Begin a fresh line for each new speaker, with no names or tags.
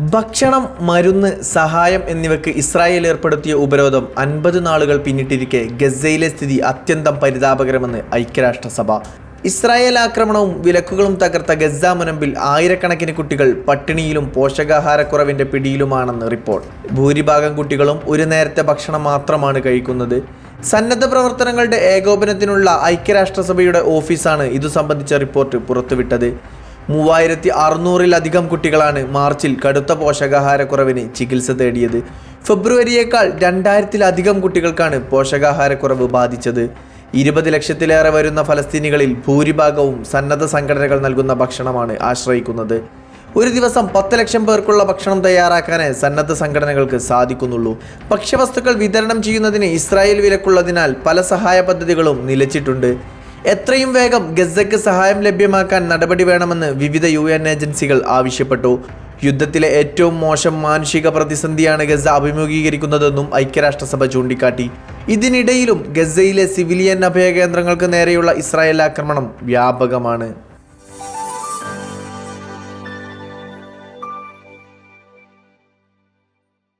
ഭക്ഷണം മരുന്ന് സഹായം എന്നിവയ്ക്ക് ഇസ്രായേൽ ഏർപ്പെടുത്തിയ ഉപരോധം അൻപത് നാളുകൾ പിന്നിട്ടിരിക്കെ ഗസയിലെ സ്ഥിതി അത്യന്തം പരിതാപകരമെന്ന് ഐക്യരാഷ്ട്രസഭ. ഇസ്രായേൽ ആക്രമണവും വിലക്കുകളും തകർത്ത ഗസ മുനമ്പിൽ ആയിരക്കണക്കിന് കുട്ടികൾ പട്ടിണിയിലും പോഷകാഹാരക്കുറവിന്റെ പിടിയിലുമാണെന്ന് റിപ്പോർട്ട്. ഭൂരിഭാഗം കുട്ടികളും ഒരു നേരത്തെ ഭക്ഷണം മാത്രമാണ് കഴിക്കുന്നത്. സന്നദ്ധ പ്രവർത്തനങ്ങളുടെ ഏകോപനത്തിനുള്ള ഐക്യരാഷ്ട്രസഭയുടെ ഓഫീസാണ് ഇതു സംബന്ധിച്ച റിപ്പോർട്ട് പുറത്തുവിട്ടത്. മൂവായിരത്തി അറുന്നൂറിലധികം കുട്ടികളാണ് മാർച്ചിൽ കടുത്ത പോഷകാഹാരക്കുറവിന് ചികിത്സ തേടിയത്. ഫെബ്രുവരിയേക്കാൾ രണ്ടായിരത്തിലധികം കുട്ടികൾക്കാണ് പോഷകാഹാരക്കുറവ് ബാധിച്ചത്. ഇരുപത് ലക്ഷത്തിലേറെ വരുന്ന ഫലസ്തീനികളിൽ ഭൂരിഭാഗവും സന്നദ്ധ സംഘടനകൾ നൽകുന്ന ഭക്ഷണമാണ് ആശ്രയിക്കുന്നത്. ഒരു ദിവസം പത്ത് ലക്ഷം പേർക്കുള്ള ഭക്ഷണം തയ്യാറാക്കാനേ സന്നദ്ധ സംഘടനകൾക്ക് സാധിക്കുന്നുള്ളൂ. ഭക്ഷ്യവസ്തുക്കൾ വിതരണം ചെയ്യുന്നതിന് ഇസ്രായേൽ വിലക്കുള്ളതിനാൽ പല സഹായ പദ്ധതികളും നിലച്ചിട്ടുണ്ട്. എത്രയും വേഗം ഗസയ്ക്ക് സഹായം ലഭ്യമാക്കാൻ നടപടി വേണമെന്ന് വിവിധ യു എൻ ഏജൻസികൾ ആവശ്യപ്പെട്ടു. യുദ്ധത്തിലെ ഏറ്റവും മോശം മാനുഷിക പ്രതിസന്ധിയാണ് ഗസ അഭിമുഖീകരിക്കുന്നതെന്നും ഐക്യരാഷ്ട്രസഭ ചൂണ്ടിക്കാട്ടി. ഇതിനിടയിലും ഗസയിലെ സിവിലിയൻ അഭയകേന്ദ്രങ്ങൾക്ക് നേരെയുള്ള ഇസ്രായേൽ ആക്രമണം വ്യാപകമാണ്.